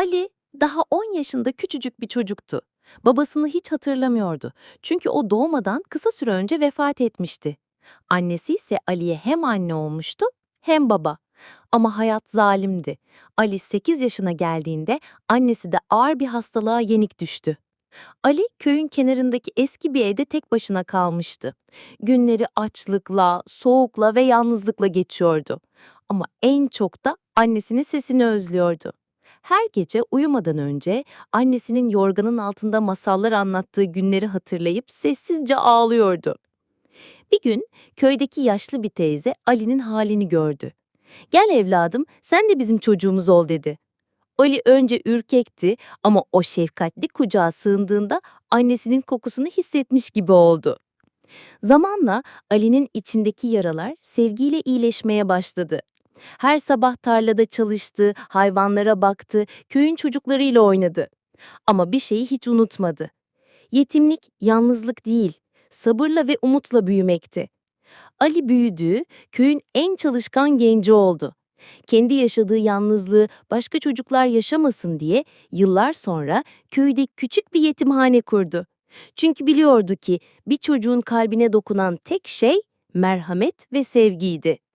Ali daha 10 yaşında küçücük bir çocuktu. Babasını hiç hatırlamıyordu. Çünkü o doğmadan kısa süre önce vefat etmişti. Annesi ise Ali'ye hem anne olmuştu hem baba. Ama hayat zalimdi. Ali 8 yaşına geldiğinde annesi de ağır bir hastalığa yenik düştü. Ali köyün kenarındaki eski bir evde tek başına kalmıştı. Günleri açlıkla, soğukla ve yalnızlıkla geçiyordu. Ama en çok da annesinin sesini özlüyordu. Her gece uyumadan önce annesinin yorganın altında masallar anlattığı günleri hatırlayıp sessizce ağlıyordu. Bir gün köydeki yaşlı bir teyze Ali'nin halini gördü. Gel evladım sen de bizim çocuğumuz ol dedi. Ali önce ürkekti ama o şefkatli kucağa sığındığında annesinin kokusunu hissetmiş gibi oldu. Zamanla Ali'nin içindeki yaralar sevgiyle iyileşmeye başladı. Her sabah tarlada çalıştı, hayvanlara baktı, köyün çocuklarıyla oynadı. Ama bir şeyi hiç unutmadı. Yetimlik yalnızlık değil, sabırla ve umutla büyümekti. Ali büyüdü, köyün en çalışkan genci oldu. Kendi yaşadığı yalnızlığı başka çocuklar yaşamasın diye yıllar sonra köyde küçük bir yetimhane kurdu. Çünkü biliyordu ki bir çocuğun kalbine dokunan tek şey merhamet ve sevgiydi.